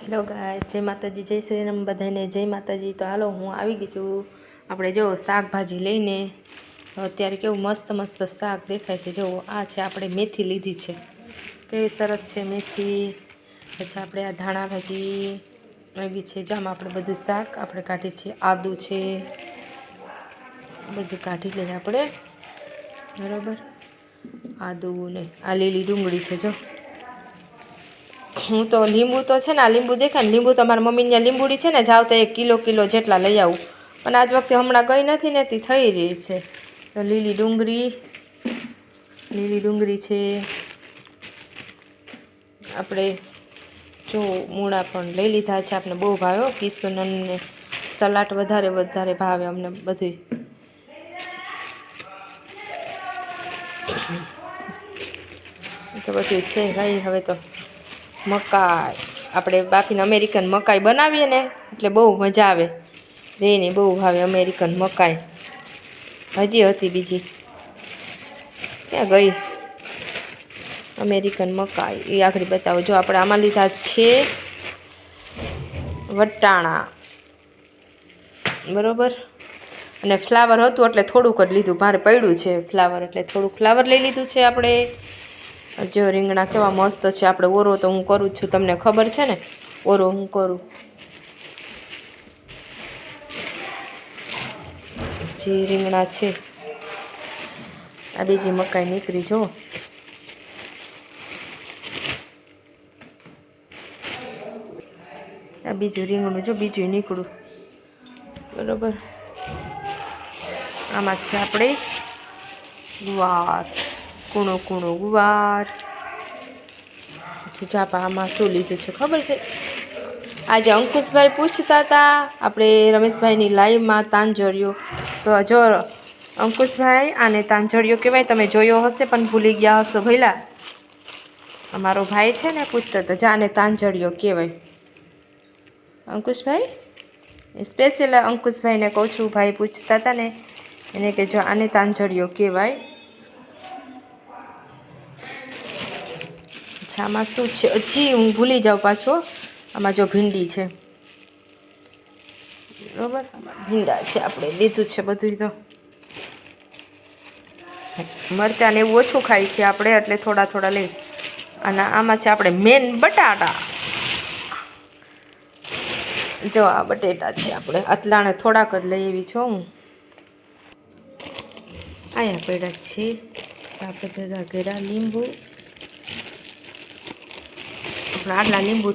Hello ગાય જય માતાજી, જય શ્રી રામ બધાને, જય માતાજી. તો હાલો, હું આવી ગઈ છું. આપણે જો શાકભાજી લઈને અત્યારે કેવું મસ્ત મસ્ત શાક દેખાય છે. જો, આ છે આપણે મેથી લીધી છે. કેવી સરસ છે મેથી. પછી આપણે આ ધાણા ભાજી આવી છે. જો આપણે બધું શાક આપણે કાઢીએ છીએ. આદું છે. બધું કાઢી લઈએ આપણે. બરાબર? આદું ને આ લીલી ડુંગળી છે, જો. હું તો લીંબુ તો છે ને આ લીંબુ દેખાય ને લીંબુ તો મારા મમ્મીને લીંબુડી છે ને જાવ તો એક કિલો કિલો જેટલા લઈ આવું. પણ આજ વખતે હમણાં ગઈ નથી ને તે થઈ રહી છે. લીલી ડુંગળી લીલી ડુંગળી છે. આપણે જો મૂળા પણ લઈ લીધા છે આપણે બહુ ભાવ્યો હો, કિશન સલાડ વધારે વધારે ભાવે અમને બધી તો બધું છે ભાઈ હવે તો મકાઈ. આપણે બાફીને અમેરિકન મકાઈ બનાવીએ ને, એટલે બહુ મજા આવે. રેને બહુ ભાવે અમેરિકન મકાઈ. હજી હતી બીજી. ક્યાં ગઈ? અમેરિકન મકાઈ. એ આખરી બતાવો. જો આપણે આમાં લીધા છે વટાણા. બરોબર? અને ફ્લાવર હતું એટલે થોડુંક જ લીધું. ભારે પડ્યું છે ફ્લાવર એટલે થોડુંક ફ્લાવર લઈ લીધું છે આપણે. જો રીંગણા કેવા મસ્ત છે, આપણે ઓરો તો હું કરું છું, તમને ખબર છે ને? ઓરો હું કરું. જે રીંગણા છે, આ બીજી મકાઈ નીકળી જો. આ બીજું રીંગણું જો, બીજું નીકળું. બરોબર? આમાં છે આપણે ગુવાર. કૂણો કૂણો ગુવાર. પછી ચાપા આમાં શું લીધું છે ખબર છે? આજે અંકુશભાઈ પૂછતા હતા, આપણે રમેશભાઈની લાઈવમાં તાંજળિયો તો જો અંકુશભાઈ, આને તાંજળિયો કહેવાય, તમે જોયો હશે પણ ભૂલી ગયા હશો ભઈલા. અમારો ભાઈ છે ને, પૂછતો હતો જાને તાંજળિયો કહેવાય? અંકુશભાઈ? સ્પેશિયલ અંકુશભાઈને કહું છું, ભાઈ પૂછતા હતા ને, એને કે જો આને તાંજળિયો કહેવાય અચ્છા આમાં શું છે? હજી હું ભૂલી જાઉં પાછો આમાં જો ભીંડી છે. બરાબર? ભીંડા છે આપણે, લીધું છે બધું તો. મરચાં ને એવું ઓછું ખાય છે આપણે, એટલે થોડા થોડા લઈ. અને આમાં છે આપણે મેન બટાટા. જો આ બટેટા છે આપણે. અતલાણે થોડાક જ લઈ એવી છું હું. આયા પડ્યા છે આપણે ભેગા કર્યા લીંબુ. આપણે આટલા લીંબુ